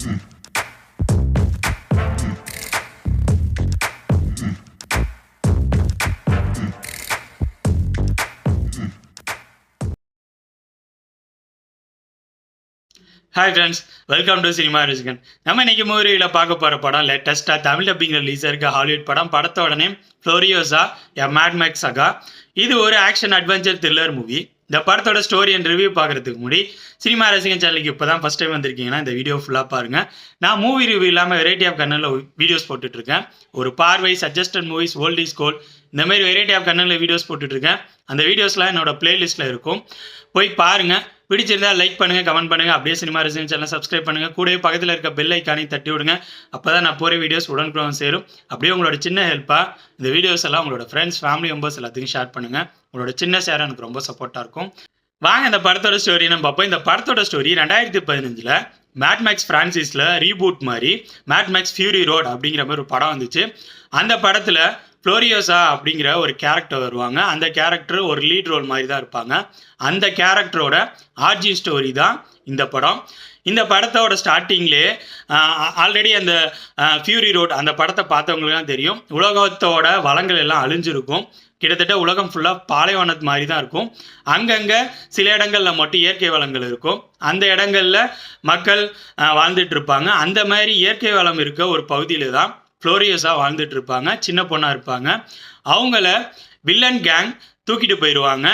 Hi friends welcome to cinema Rasigan நம்ம இன்னைக்கு மூவியில் பார்க்க போகிற படம் லேட்டஸ்ட்டாக தமிழ் டப்பிங் ரிலீஸ் இருக்க ஹாலிவுட் படம். படத்தோட name Furiosa a Mad Max saga இது ஒரு ஆக்ஷன் அட்வென்ச்சர் த்ரில்லர் மூவி இந்த படத்தோட ஸ்டோரி அண்ட் ரிவ்யூ பார்க்குறதுக்கு முன்னாடி சினிமா ரசிகன் சேனலுக்கு இப்போ தான் ஃபஸ்ட் டைம் வந்திருக்கீங்கன்னா இந்த வீடியோ ஃபுல்லாக பாருங்கள் நான் மூவி ரிவ்யூ இல்லாமல் வெரைட்டி ஆஃப் கன்னலில் வீடியோஸ் போட்டுட்ருக்கேன் ஒரு பார்வை suggested movies old is gold இந்த மாதிரி வெரைட்டி ஆஃப் கண்ணனில் வீடியோஸ் போட்டுட்ருக்கேன். அந்த வீடியோஸ்லாம் என்னோட பிளேலிஸ்ட்டில் இருக்கும். போய் பாருங்கள் பிடிச்சிருந்தா லைக் பண்ணுங்கள் கமெண்ட் பண்ணுங்கள் அப்படியே சினிமா ரிசன் சேனல் சப்ஸ்கிரைப் பண்ணுங்கள் கூடவே பக்கத்தில் இருக்க பெல் ஐக்கானையும் தட்டி விடுங்க. அப்போ தான் நான் போகிற வீடியோஸ் உடனுக்குடன் சேரும். அப்படியே உங்களோட சின்ன ஹெல்ப்பாக இந்த வீடியோஸ் எல்லாம் உங்களோட ஃப்ரெண்ட்ஸ் ஃபேமிலி மெம்பர்ஸ் எல்லாத்துக்கும் ஷேர் பண்ணுங்கள் உங்களோட சின்ன ஷேர் எனக்கு ரொம்ப சப்போர்ட்டாக இருக்கும். வாங்க இந்த படத்தோட ஸ்டோரி நம்ம பார்ப்போம். இந்த படத்தோட ஸ்டோரி ரெண்டாயிரத்தி பதினஞ்சில் மேட் மேக்ஸ் ஃப்ரான்சிஸில் ரீபூட் மாதிரி மேட் மேக்ஸ் ஃபியூரி ரோட் அப்படிங்கிற மாதிரி ஒரு படம் வந்துச்சு. அந்த படத்தில் ஃப்ளோரியோசா அப்படிங்கிற ஒரு கேரக்டர் வருவாங்க. அந்த கேரக்டர் ஒரு லீட் ரோல் மாதிரி தான் இருப்பாங்க. அந்த கேரக்டரோட ஆர்ஜி ஸ்டோரி தான் இந்த படம். இந்த படத்தோட ஸ்டார்டிங்லே ஆல்ரெடி அந்த ஃபியூரி ரோட் அந்த படத்தை பார்த்தவங்களுக்குலாம் தெரியும். உலகத்தோட வளங்கள் எல்லாம் அழிஞ்சிருக்கும். கிட்டத்தட்ட உலகம் ஃபுல்லாக பாலைவனத்து மாதிரி தான் இருக்கும். அங்கங்கே சில இடங்களில் மட்டும் இயற்கை வளங்கள் இருக்கும். அந்த இடங்களில் மக்கள் வாழ்ந்துட்டு இருப்பாங்க. அந்த மாதிரி இயற்கை வளம் இருக்க ஒரு பகுதியில் தான் ஃப்ளோரியஸாக வாழ்ந்துட்டு இருப்பாங்க சின்ன பொண்ணாக இருப்பாங்க. அவங்கள வில்லன் கேங் தூக்கிட்டு போயிடுவாங்க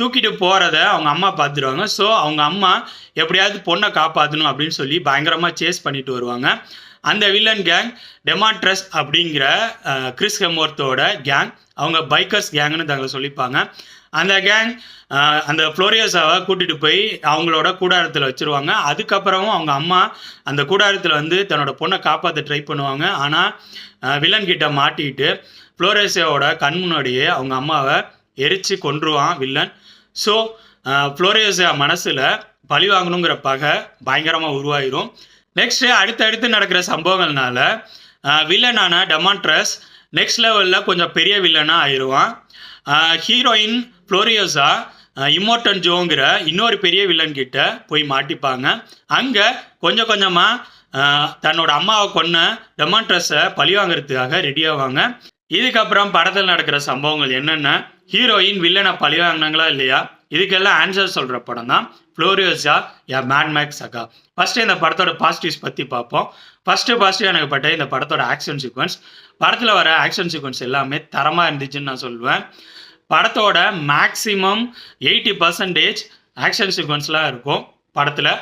தூக்கிட்டு போகிறத அவங்க அம்மா பார்த்துருவாங்க ஸோ அவங்க அம்மா எப்படியாவது பொண்ணை காப்பாற்றணும் அப்படின்னு சொல்லி பயங்கரமாக சேஸ் பண்ணிட்டு வருவாங்க. அந்த வில்லன் கேங் டெமாட்ரஸ் அப்படிங்கிற கிறிஸ் ஹெமோர்த்தோட கேங் அவங்க பைக்கர்ஸ் கேங்னு தங்களை சொல்லிப்பாங்க. அந்த கேங் அந்த ஃப்ளோரியோஸாவை கூட்டிகிட்டு போய் அவங்களோட கூடாரத்தில் வச்சுருவாங்க. அதுக்கப்புறமும் அவங்க அம்மா அந்த கூடாரத்தில் வந்து தன்னோட பொண்ணை காப்பாற்ற ட்ரை பண்ணுவாங்க. ஆனால் வில்லன் கிட்ட மாட்டிக்கிட்டு ஃப்ளோரியோசாவோட கண் முன்னாடியே அவங்க அம்மாவை எரித்து கொன்றுவான் வில்லன் ஸோ ஃப்ளோரியோசா மனசில் பழி வாங்கணுங்கிற பகை பயங்கரமாக உருவாயிரும். நெக்ஸ்ட்டு அடுத்தடுத்து நடக்கிற சம்பவங்கள்னால வில்லனான டெமான்ட்ரஸ் நெக்ஸ்ட் லெவலில் கொஞ்சம் பெரிய வில்லனாக ஆயிடுவான். ஹீரோயின் ஃப்ளோரியோஸா இம்மோட்டன் ஜோங்கிற இன்னொரு பெரிய வில்லன் கிட்ட போய் மாட்டிப்பாங்க. அங்கே கொஞ்சம் கொஞ்சமாக தன்னோட அம்மாவை கொன்ன டெமான்ட்ரஸை பழி வாங்குறதுக்காக ரெடி ஆவாங்க. இதுக்கப்புறம் படத்தில் நடக்கிற சம்பவங்கள் என்னென்ன ஹீரோயின் வில்லனை பழி வாங்கினாங்களா இல்லையா? இதுக்கெல்லாம் ஆன்சர் சொல்கிற படம் தான். Furiosa a Mad Max saga first இந்த படத்தோட பாசிட்டிவ்ஸ் பற்றி பார்ப்போம். ஃபஸ்ட்டு பாசிட்டிவ் எனக்கு பட்ட இந்த படத்தோட ஆக்ஷன் சீக்வன்ஸ் படத்தில் வர ஆக்ஷன் சீக்வன்ஸ் எல்லாமே தரமாக இருந்துச்சுன்னு நான் சொல்லுவேன் படத்தோட மேக்ஸிமம் எயிட்டி பர்சன்டேஜ் ஆக்ஷன் சீக்வன்ஸ்லாம் இருக்கும் படத்தில்.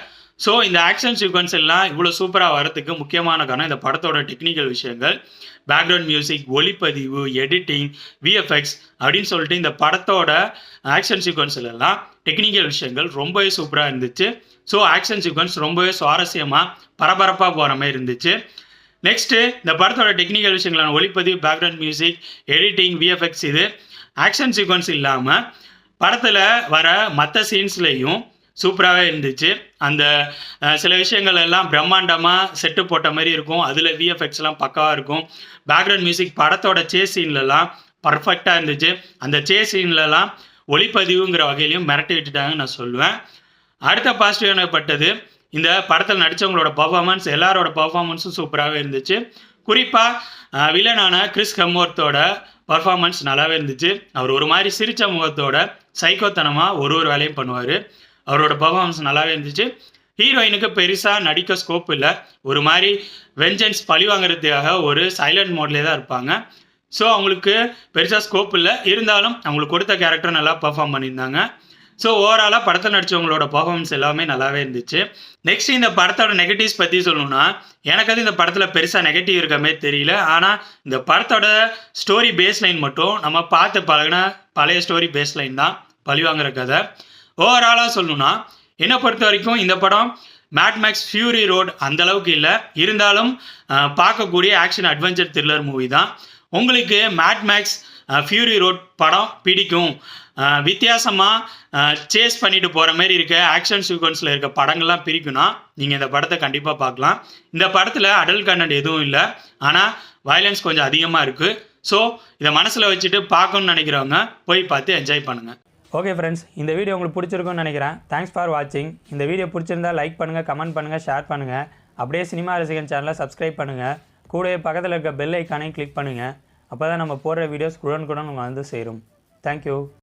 ஸோ இந்த ஆக்ஷன் சீக்வன்ஸ் எல்லாம் இவ்வளோ சூப்பராக வரதுக்கு முக்கியமான காரணம் இந்த படத்தோட டெக்னிக்கல் விஷயங்கள். பேக்ரவுண்ட் மியூசிக் ஒளிப்பதிவு எடிட்டிங் விஎஃப்எக்ஸ் அப்படின்னு சொல்லிட்டு இந்த படத்தோட ஆக்ஷன் சீக்வன்ஸ்ல எல்லாம் டெக்னிக்கல் விஷயங்கள் ரொம்பவே சூப்பராக இருந்துச்சு. ஸோ ஆக்ஷன் சீக்வன்ஸ் ரொம்பவே சுவாரஸ்யமாக பரபரப்பாக போகிற மாதிரி இருந்துச்சு. நெக்ஸ்ட்டு இந்த படத்தோட டெக்னிக்கல் விஷயங்களான ஒளிப்பதிவு பேக்ரவுண்ட் மியூசிக் எடிட்டிங் விஎஃப்எக்ஸ் இது. ஆக்ஷன் சீக்வன்ஸ் இல்லாமல் படத்தில் வர மற்ற சீன்ஸ்லேயும் சூப்பராகவே இருந்துச்சு. அந்த சில விஷயங்கள் எல்லாம் பிரம்மாண்டமாக செட்டு போட்ட மாதிரி இருக்கும். அதில் விஎஃப்எக்ஸ்லாம் பக்காவாக இருக்கும். பேக்ரவுண்ட் மியூசிக் படத்தோட சே சீன்லலாம் பர்ஃபெக்டாக இருந்துச்சு. அந்த சே சீன்லலாம் ஒளிப்பதிவுங்கிற வகையிலையும் மிரட்டி விட்டுட்டாங்கன்னு நான் சொல்லுவேன். அடுத்த பாசிட்டிவ் எனப்பட்டது இந்த படத்தில் நடித்தவங்களோட பர்ஃபாமன்ஸ் எல்லாரோட பர்ஃபாமன்ஸும் சூப்பராகவே இருந்துச்சு. குறிப்பாக வில்லனான கிறிஸ் ஹெம்மோர்த்தோட பர்ஃபார்மன்ஸ் நல்லாவே இருந்துச்சு. அவர் ஒரு மாதிரி சிரிச்ச முகத்தோட சைக்கோத்தனமாக ஒரு ஒரு வேலையும் பண்ணுவார். அவரோட பர்ஃபார்மன்ஸ் நல்லாவே இருந்துச்சு. ஹீரோயினுக்கு பெருசாக நடிக்க ஸ்கோப் இல்லை. ஒரு மாதிரி வெஞ்சன்ஸ் பழி வாங்குறதுக்காக ஒரு சைலண்ட் மோட்லேயே தான் இருப்பாங்க. ஸோ அவங்களுக்கு பெருசாக ஸ்கோப் இல்லை. இருந்தாலும் அவங்களுக்கு கொடுத்த கேரக்டர் நல்லா பெர்ஃபார்ம் பண்ணியிருந்தாங்க. ஸோ ஓவராலாக படத்தில் நடித்தவங்களோட பர்ஃபார்மன்ஸ் எல்லாமே நல்லாவே இருந்துச்சு. நெக்ஸ்ட் இந்த படத்தோட நெகட்டிவ்ஸ் பற்றி சொல்லணும்னா எனக்கு அது இந்த படத்தில் பெருசாக நெகட்டிவ் இருக்க மாதிரி தெரியல. ஆனால் இந்த படத்தோட ஸ்டோரி பேஸ் லைன் மட்டும் நம்ம பார்த்து பழகின பழைய ஸ்டோரி பேஸ் லைன் தான் பழிவாங்குற கதை. ஓவராலாக சொல்லணும்னா என்னை பொறுத்த வரைக்கும் இந்த படம் மேட் மேக்ஸ் ஃபியூரி ரோட் அந்த அளவுக்கு இல்லை. இருந்தாலும் பார்க்கக்கூடிய ஆக்ஷன் அட்வென்ச்சர் த்ரில்லர் மூவி தான். உங்களுக்கு மேட் மேக்ஸ் ஃபியூரி ரோட் படம் பிடிக்கும். வித்தியாசமாக சேஸ் பண்ணிட்டு போகிற மாதிரி இருக்க ஆக்ஷன் சீக்வன்ஸில் இருக்க படங்கள்லாம் பிரிக்கும்னா நீங்கள் இந்த படத்தை கண்டிப்பாக பார்க்கலாம். இந்த படத்தில் அடல்ட் கண்டென்ட் எதுவும் இல்லை. ஆனால் வயலன்ஸ் கொஞ்சம் அதிகமாக இருக்குது ஸோ இதை மனசில் வச்சுட்டு பார்க்கணும்னு நினைக்கிறவங்க போய் பார்த்து என்ஜாய் பண்ணுங்கள் ஓகே ஃப்ரெண்ட்ஸ் இந்த வீடியோ உங்களுக்கு பிடிச்சிருக்கும்னு நினைக்கிறேன். தேங்க்ஸ் ஃபார் வாட்சிங் இந்த வீடியோ பிடிச்சிருந்தா லைக் பண்ணுங்கள் கமெண்ட் பண்ணுங்கள் ஷேர் பண்ணுங்கள் அப்படியே சினிமா ரசிகன் சேனலை சப்ஸ்கிரைப் பண்ணுங்கள் கூடவே பக்கத்தில் இருக்க பெல் ஐக்கானையும் கிளிக் பண்ணுங்கள் அப்போ தான் நம்ம போடுற வீடியோஸ் உடனுக்குடன் வந்து சேரும். தேங்க்யூ